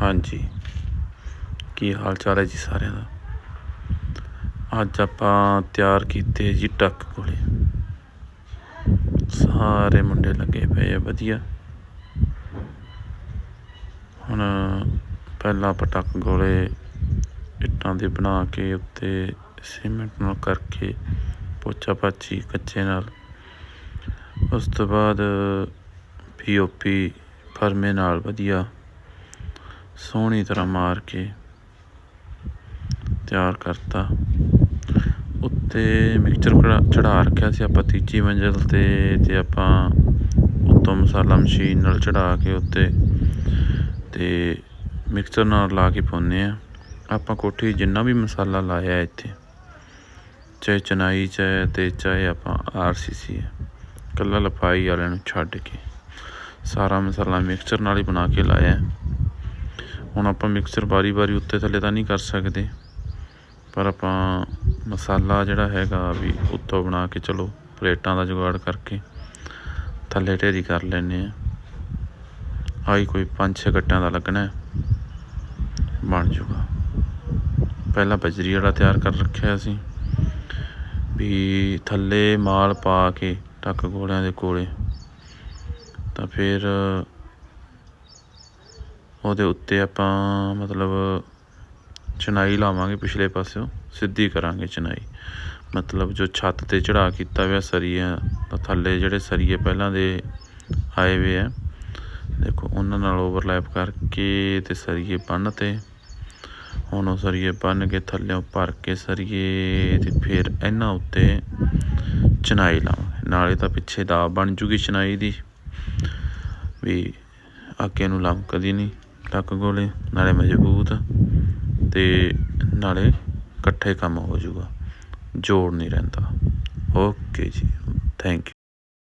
ਹਾਂਜੀ। ਕੀ ਹਾਲ ਚਾਲ ਹੈ ਜੀ ਸਾਰਿਆਂ ਦਾ? ਅੱਜ ਆਪਾਂ ਤਿਆਰ ਕੀਤੇ ਜੀ ਟੱਕ ਕੋਲੇ। ਸਾਰੇ ਮੁੰਡੇ ਲੱਗੇ ਪਏ ਆ, ਵਧੀਆ। ਹੁਣ ਪਹਿਲਾਂ ਆਪਾਂ ਟੱਕ ਗੋਲੇ ਇੱਟਾਂ ਦੇ ਬਣਾ ਕੇ ਉੱਤੇ ਸੀਮੈਂਟ ਨਾਲ ਕਰਕੇ ਪੋਚਾ ਪਾਚੀ ਕੱਚੇ ਨਾਲ। ਉਸ ਤੋਂ ਬਾਅਦ ਪੀਓਪੀ ਫਰਮੇ ਨਾਲ ਵਧੀਆ। ਸੋਹਣੀ ਤਰ੍ਹਾਂ ਮਾਰ ਕੇ ਤਿਆਰ ਕਰਤਾ। ਉੱਤੇ ਮਿਕਸਚਰ ਚੜਾ ਰੱਖਿਆ ਸੀ ਆਪਾਂ ਤੀਜੀ ਮੰਜ਼ਿਲ ਤੇ ਤੇ ਆਪਾਂ ਉੱਤੋਂ ਮਸਾਲਾ ਮਸ਼ੀਨ ਨਾਲ ਚੜਾ ਕੇ ਉੱਤੇ ਤੇ ਮਿਕਸਚਰ ਨਾਲ ਲਾ ਕੇ ਪਾਉਂਦੇ ਆ ਆਪਾਂ ਕੋਠੀ ਜਿੰਨਾ ਵੀ ਮਸਾਲਾ ਲਾਇਆ ਇੱਥੇ, ਚਾਹੇ ਚਨਾਈ, ਚਾਹੇ ਤੇ ਚਾਹੇ ਆਪਾਂ ਆਰਸੀਸੀ ਹੈ ਕੱਲਾ ਲਫਾਈ ਵਾਲਿਆਂ ਨੂੰ ਛੱਡ ਕੇ ਸਾਰਾ ਮਸਾਲਾ ਮਿਕਸਚਰ ਨਾਲ ਹੀ ਬਣਾ ਕੇ ਲਾਇਆ। ਹੁਣ ਆਪਾਂ ਮਿਕਸਚਰ ਵਾਰੀ-ਵਾਰੀ ਉੱਤੇ ਥੱਲੇ ਤਾਂ ਨਹੀਂ ਕਰ ਸਕਦੇ। ਪਰ ਆਪਾਂ ਮਸਾਲਾ ਜਿਹੜਾ ਹੈਗਾ ਵੀ ਉੱਤੋਂ ਬਣਾ ਕੇ ਚਲੋ, ਪਲੇਟਾਂ ਦਾ ਜੁਗਾੜ ਕਰਕੇ ਥੱਲੇ ਢੇਰੀ ਕਰ ਲੈਨੇ ਆ ਆਈ ਕੋਈ 5-6 ਗੱਟਿਆਂ ਦਾ ਲੱਗਣਾ ਬਣ ਜੂਗਾ। ਪਹਿਲਾਂ ਬਜਰੀ ਵਾਲਾ ਤਿਆਰ ਕਰ ਰੱਖਿਆ ਸੀ, ਵੀ ਥੱਲੇ ਮਾਲ ਪਾ ਕੇ ਟੱਕ ਗੋਲਿਆਂ ਦੇ ਕੋਲੇ। ਤਾਂ ਫਿਰ ਉਹਦੇ ਉੱਤੇ ਆਪਾਂ ਮਤਲਬ ਚਨਾਈ ਲਾਵਾਂਗੇ ਪਿਛਲੇ ਪਾਸਿਓਂ, ਸਿੱਧੀ ਕਰਾਂਗੇ ਚਨਾਈ ਮਤਲਬ ਜੋ ਛੱਤ ਤੇ ਚੜਾ ਕੀਤਾ ਹੋਇਆ ਸਰੀਆ, ਤਾਂ ਥੱਲੇ ਜਿਹੜੇ ਸਰੀਏ ਪਹਿਲਾਂ ਦੇ ਆਏ ਹੋਏ ਆ, ਦੇਖੋ ਉਹਨਾਂ ਨਾਲ ਓਵਰਲੈਪ ਕਰਕੇ ਤੇ ਸਰੀਏ ਬੰਨ ਤੇ, ਹੁਣ ਉਹ ਸਰੀਏ ਬੰਨ ਕੇ ਥੱਲੇੋਂ ਭਰ ਕੇ ਸਰੀਏ ਤੇ ਫਿਰ ਇਹਨਾਂ ਉੱਤੇ ਚਨਾਈ ਲਾਵਾਂਗੇ। ਨਾਲੇ ਤਾਂ ਪਿੱਛੇ ਦਾ ਬਣ ਜੂਗੀ ਚਨਾਈ ਦੀ, ਵੀ ਅੱਗੇ ਨੂੰ ਲੰਕਦੀ ਨਹੀਂ। ਟੱਕ ਗੋਲੇ ਨਾਲੇ ਮਜ਼ਬੂਤ, ਤੇ ਨਾਲੇ ਇਕੱਠੇ ਕੰਮ ਹੋ ਜਾਊਗਾ। ਜੋੜ ਨਹੀਂ ਰਹਿੰਦਾ। ਓਕੇ ਜੀ ਥੈਂਕ ਯੂ